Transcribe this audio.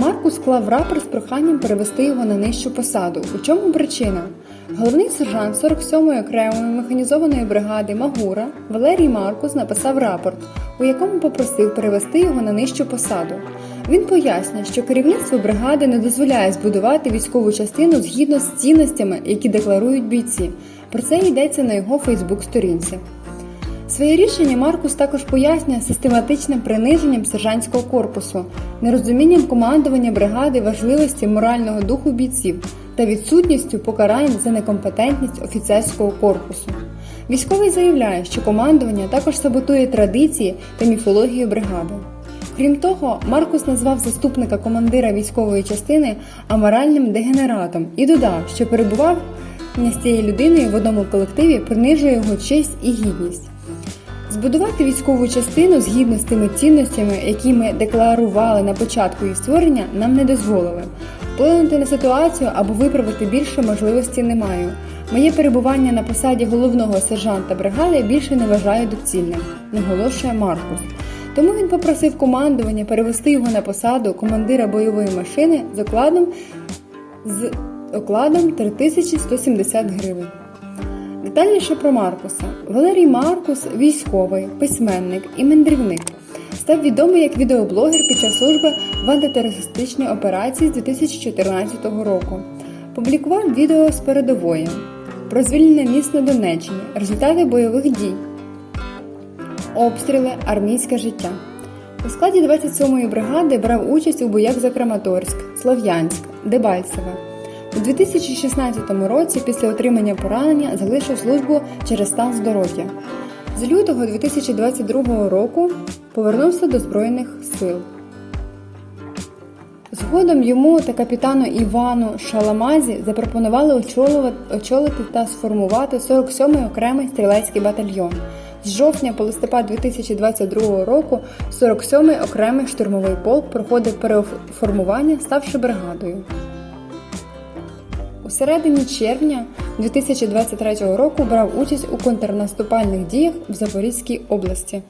Маркус склав рапорт з проханням перевести його на нижчу посаду. У чому причина? Головний сержант 47-ї окремої механізованої бригади Магура Валерій Маркус написав рапорт, у якому попросив перевести його на нижчу посаду. Він пояснює, що керівництво бригади не дозволяє збудувати військову частину згідно з цінностями, які декларують бійці. Про це йдеться на його Фейсбук-сторінці. Своє рішення Маркус також пояснює систематичним приниженням сержантського корпусу, нерозумінням командування бригади важливості морального духу бійців та відсутністю покарань за некомпетентність офіцерського корпусу. Військовий заявляє, що командування також саботує традиції та міфологію бригади. Крім того, Маркус назвав заступника командира військової частини аморальним дегенератом і додав, що перебував з цією людиною в одному колективі принижує його честь і гідність. Збудувати військову частину згідно з тими цінностями, які ми декларували на початку її створення, нам не дозволили. Вплинути на ситуацію або виправити більше можливості не маю. Моє перебування на посаді головного сержанта бригади більше не вважаю доцільним, наголошує Маркус. Тому він попросив командування перевести його на посаду командира бойової машини з окладом з окладом 3170 гривень. Детальніше про Маркуса. Валерій Маркус військовий, письменник і мандрівник. Став відомий як відеоблогер під час служби в антитерористичній операції з 2014 року. Публікував відео з передової про звільнення міст на Донеччині, результати бойових дій, обстріли, армійське життя. У складі 27-ї бригади брав участь у боях за Краматорськ, Слов'янськ, Дебальцеве. У 2016 році після отримання поранення залишив службу через стан здоров'я. З лютого 2022 року повернувся до Збройних сил. Згодом йому та капітану Івану Шаламазі запропонували очолити та сформувати 47-й окремий стрілецький батальйон. З жовтня по листопад 2022 року 47-й окремий штурмовий полк проходив переформування, ставши бригадою. У середині червня 2023 року брав участь у контрнаступальних діях в Запорізькій області.